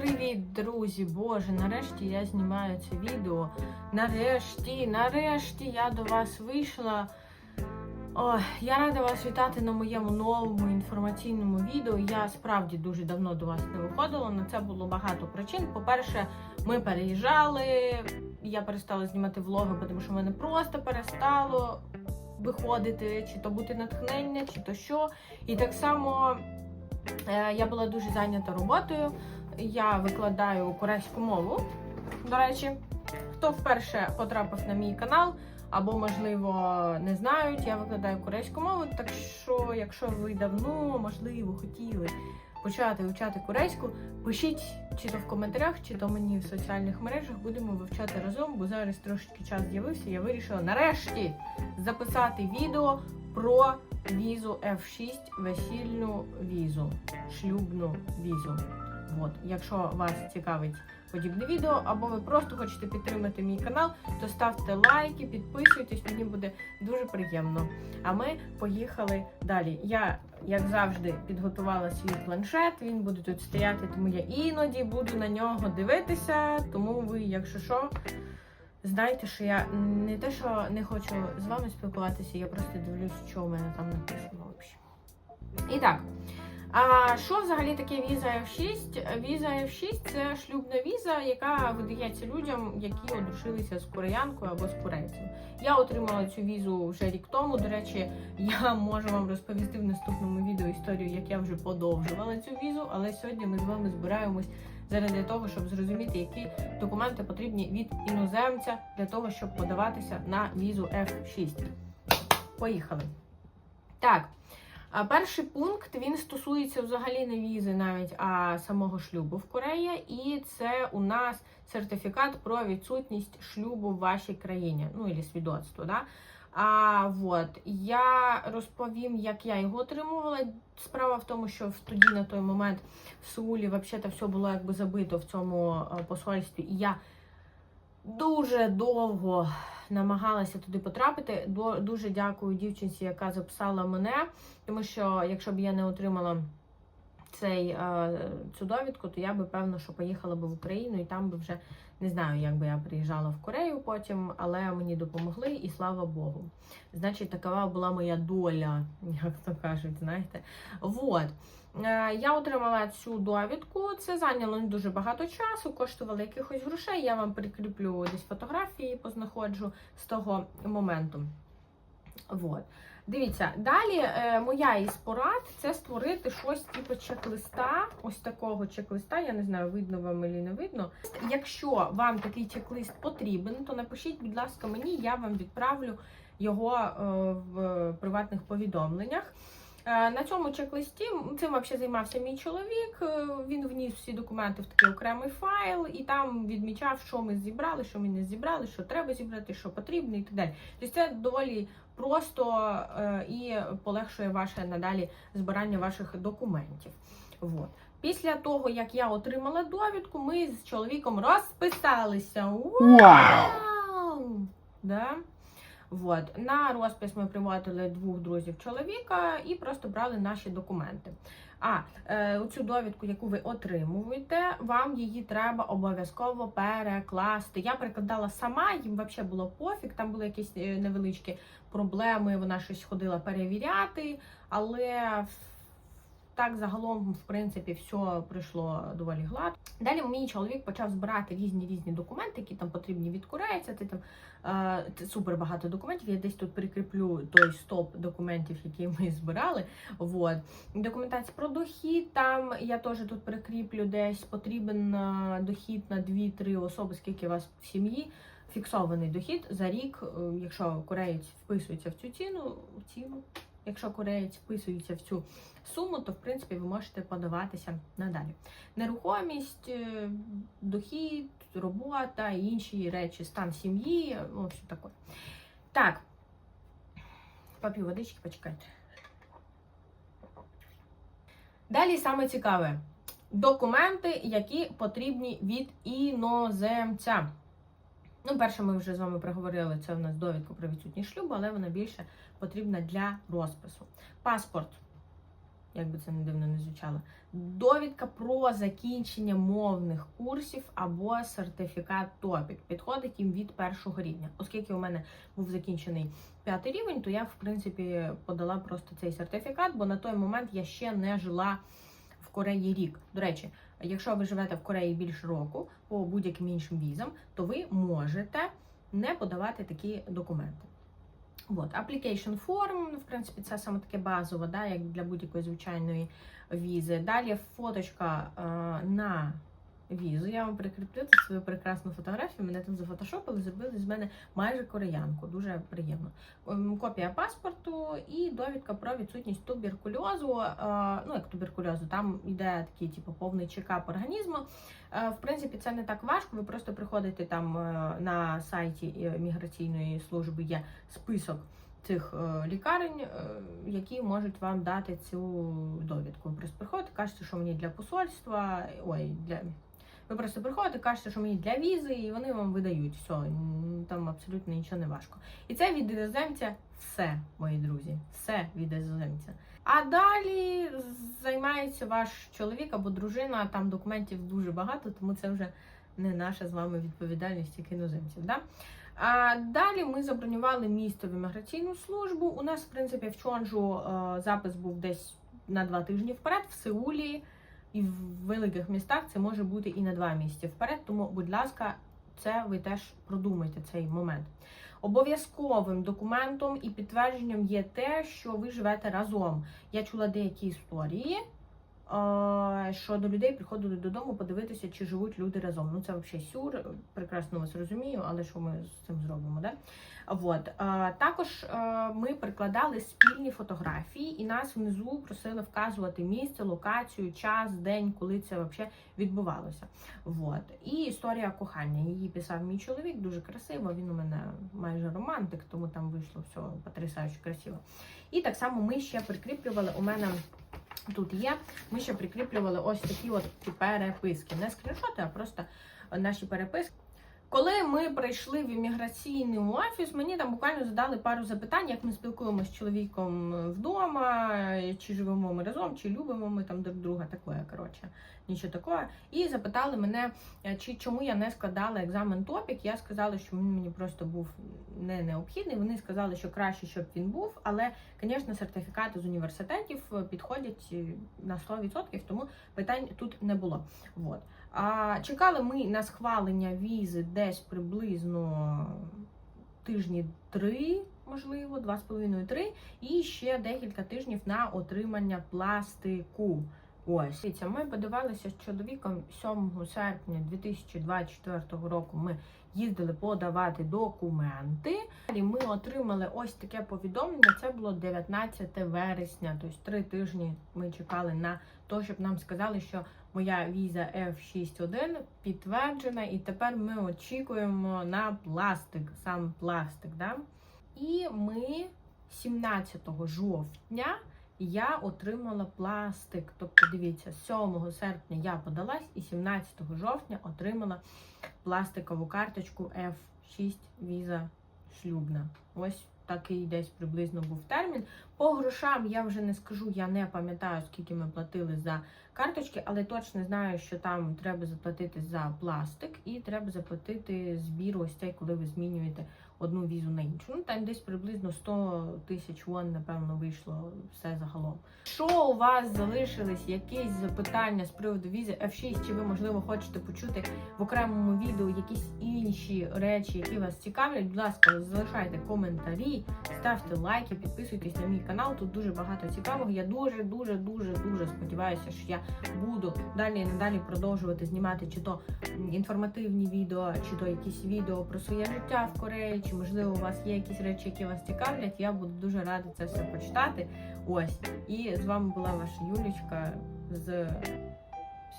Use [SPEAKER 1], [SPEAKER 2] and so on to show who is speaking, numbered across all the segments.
[SPEAKER 1] Привіт, друзі! Боже, нарешті я знімаю це відео. Нарешті, нарешті я до вас вийшла. Ой, я рада вас вітати на моєму новому інформаційному відео. Я справді дуже давно до вас не виходила. На це було багато причин. По-перше, ми переїжджали, я перестала знімати влоги, тому що в мене просто перестало виходити, чи то бути натхнення, чи то що. І так само е, я була дуже зайнята роботою. Я викладаю корейську мову. До речі, хто вперше потрапив на мій канал, або, можливо, не знають, я викладаю корейську мову. Так що, якщо ви давно, можливо, хотіли почати вивчати корейську, пишіть чи то в коментарях, чи то мені в соціальних мережах. Будемо вивчати разом, бо зараз трошки час з'явився. Я вирішила нарешті записати відео про візу F6, весільну візу, шлюбну візу. От, якщо вас цікавить подібне відео, або ви просто хочете підтримати мій канал, то ставте лайки, підписуйтесь, мені буде дуже приємно. А ми поїхали далі. Я, як завжди, підготувала свій планшет. Він буде тут стояти, тому я іноді буду на нього дивитися. Тому ви, якщо що, знайте, що я не те, що не хочу з вами спілкуватися, я просто дивлюсь, що у мене там написано. взагалі. І так. А що взагалі таке віза F6? Віза F6 це шлюбна віза, яка видається людям, які одружилися з кореянкою або з корейцем. Я отримала цю візу вже рік тому. До речі, я можу вам розповісти в наступному відео історію, як я вже подовжувала цю візу, але сьогодні ми з вами збираємось заради того, щоб зрозуміти, які документи потрібні від іноземця для того, щоб подаватися на візу F6. Поїхали. Так. Перший пункт він стосується взагалі не візи, навіть а самого шлюбу в Кореї, і це у нас сертифікат про відсутність шлюбу в вашій країні, ну і свідоцтво. Да? А вот я розповім, як я його отримувала. Справа в тому, що в тоді на той момент в Сеулі взагалі все було якби забито в цьому е, посольстві, і я дуже довго намагалася туди потрапити. Дуже дякую дівчинці, яка записала мене, тому що якщо б я не отримала цей, е, цю довідку, то я би певно, що поїхала би в Україну і там би вже не знаю, як би я приїжджала в Корею потім, але мені допомогли і слава Богу. Значить, така була моя доля, як то кажуть, знаєте. Вот. Е, Я отримала цю довідку. Це зайняло не дуже багато часу, коштувало якихось грошей. Я вам прикріплю десь фотографії, познаходжу з того моменту. Вот. Дивіться, далі е, моя із порад це створити щось типу чек-листа. Ось такого чек-листа. Я не знаю, видно вам чи не видно. Якщо вам такий чек-лист потрібен, то напишіть, будь ласка, мені, я вам відправлю його е, в приватних повідомленнях. Е, На цьому чек-листі цим взагалі займався мій чоловік. Е, Він вніс всі документи в такий окремий файл і там відмічав, що ми зібрали, що ми не зібрали, що треба зібрати, що потрібно і так далі. Тобто це доволі просто е, і полегшує ваше надалі збирання ваших документів. Вот. Після того, як я отримала довідку, ми з чоловіком розписалися. Вау! Да? Вот. На розпис ми приводили двох друзів чоловіка і просто брали наші документи. А е, цю довідку, яку ви отримуєте, вам її треба обов'язково перекласти. Я перекладала сама, їм взагалі було пофіг, там були якісь е, невеличкі проблеми, вона щось ходила перевіряти, але так загалом, в принципі, все пройшло доволі гладко. Далі мій чоловік почав збирати різні різні документи, які там потрібні від корейця. Це там е, супер багато документів. Я десь тут прикріплю той стоп документів, які ми збирали. Вот. Документація про дохід. Там я теж тут прикріплю десь потрібен е, дохід на 2-3 особи, скільки у вас в сім'ї. Фіксований дохід за рік, е, якщо кореєць вписується в цю ціну, ціну. Якщо кореєць вписується в цю суму, то в принципі ви можете подаватися надалі. Нерухомість, е, дохід, робота і інші речі, стан сім'ї, ну, все таке. Так, поп'ю водички, почекайте. Далі саме цікаве. Документи, які потрібні від іноземця. Ну, перше, ми вже з вами проговорили, це у нас довідка про відсутність шлюбу, але вона більше потрібна для розпису. Паспорт, як би це не дивно не звучало. Довідка про закінчення мовних курсів або сертифікат ТОПІК підходить їм від першого рівня. Оскільки у мене був закінчений п'ятий рівень, то я в принципі подала просто цей сертифікат, бо на той момент я ще не жила в Кореї рік. До речі, якщо ви живете в Кореї більше року по будь-яким іншим візам, то ви можете не подавати такі документи. От, application form, в принципі, це саме таке базове, да, як для будь-якої звичайної візи. Далі фоточка е, на візу. Я вам прикріплю тут свою прекрасну фотографію. Мене там зафотошопили, зробили з мене майже кореянку. Дуже приємно. Ем, Копія паспорту і довідка про відсутність туберкульозу. Е, ну, як туберкульозу, там йде такий, типу, повний чекап організму. Е, В принципі, це не так важко. Ви просто приходите там е, на сайті міграційної служби є список цих лікарень, які можуть вам дати цю довідку. Просто приходите, кажете, що мені для посольства, ой, для. Ви просто приходите, кажете, що мені для візи, і вони вам видають все. Там абсолютно нічого не важко. І це від іноземця все, мої друзі. Все від іноземця. А далі займається ваш чоловік або дружина. Там документів дуже багато, тому це вже не наша з вами відповідальність як іноземців. Да? А далі ми забронювали місто в імміграційну службу. У нас, в принципі, в Чонжу е, запис був десь на два тижні вперед, в Сеулі і в великих містах це може бути і на два місяці вперед. Тому, будь ласка, це ви теж продумайте цей момент. Обов'язковим документом і підтвердженням є те, що ви живете разом. Я чула деякі історії, що до людей приходили додому подивитися, чи живуть люди разом. Ну це взагалі сюр, прекрасно вас розумію, але що ми з цим зробимо? Да? Вот. Е, також ми прикладали спільні фотографії, і нас внизу просили вказувати місце, локацію, час, день, коли це взагалі відбувалося. Вот. І історія кохання. Її писав мій чоловік, дуже красиво. Він у мене майже романтик, тому там вийшло все потрясаюче красиво. І так само ми ще прикріплювали. У мене тут є. Ми ще прикріплювали ось такі от переписки. Не скріншоти, а просто наші переписки. Коли ми прийшли в імміграційний офіс, мені там буквально задали пару запитань, як ми спілкуємося з чоловіком вдома, чи живемо ми разом, чи любимо ми там друг друга, таке, коротше, нічого такого. І запитали мене, е, чи чому я не складала екзамен топік. Я сказала, що він мені просто був не необхідний. Вони сказали, що краще, щоб він був, але, звісно, сертифікати з університетів е, підходять е, на 100%, тому питань тут не було. Вот. А чекали ми на схвалення візи десь приблизно тижні три, можливо, два з половиною три, і ще декілька тижнів на отримання пластику. Ось ми подавалися з чоловіком 7 серпня 2024 року. Ми їздили подавати документи. І ми отримали ось таке повідомлення. Це було 19 вересня, тобто три тижні ми чекали на те, щоб нам сказали, що моя віза F61 підтверджена, і тепер ми очікуємо на пластик, сам пластик. Да? І ми 17 жовтня я отримала пластик. Тобто, дивіться, 7 серпня я подалась і 17 жовтня отримала пластикову карточку F6 віза шлюбна. Ось такий десь приблизно був термін. По грошам я вже не скажу, я не пам'ятаю, скільки ми платили за карточки, але точно знаю, що там треба заплатити за пластик і треба заплатити збір ось цей, коли ви змінюєте одну візу на іншу. Ну там десь приблизно 100 тисяч вон, напевно, вийшло все загалом. Що у вас залишились якісь запитання з приводу візи F6? Чи ви можливо хочете почути в окремому відео якісь інші речі, які вас цікавлять? Будь ласка, залишайте коментарі, ставте лайки, підписуйтесь на мій канал. Тут дуже багато цікавого. Я дуже, дуже, дуже, дуже сподіваюся, що я буду далі і надалі продовжувати знімати чи то інформативні відео, чи то якісь відео про своє життя в Кореї, чи можливо у вас є якісь речі, які вас цікавлять. Я буду дуже рада це все почитати. Ось і з вами була ваша Юлічка з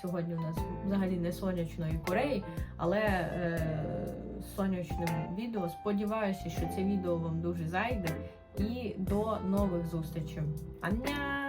[SPEAKER 1] сьогодні. У нас взагалі не сонячної Кореї, але е, сонячним відео. Сподіваюся, що це відео вам дуже зайде. І до нових зустрічей. Аня!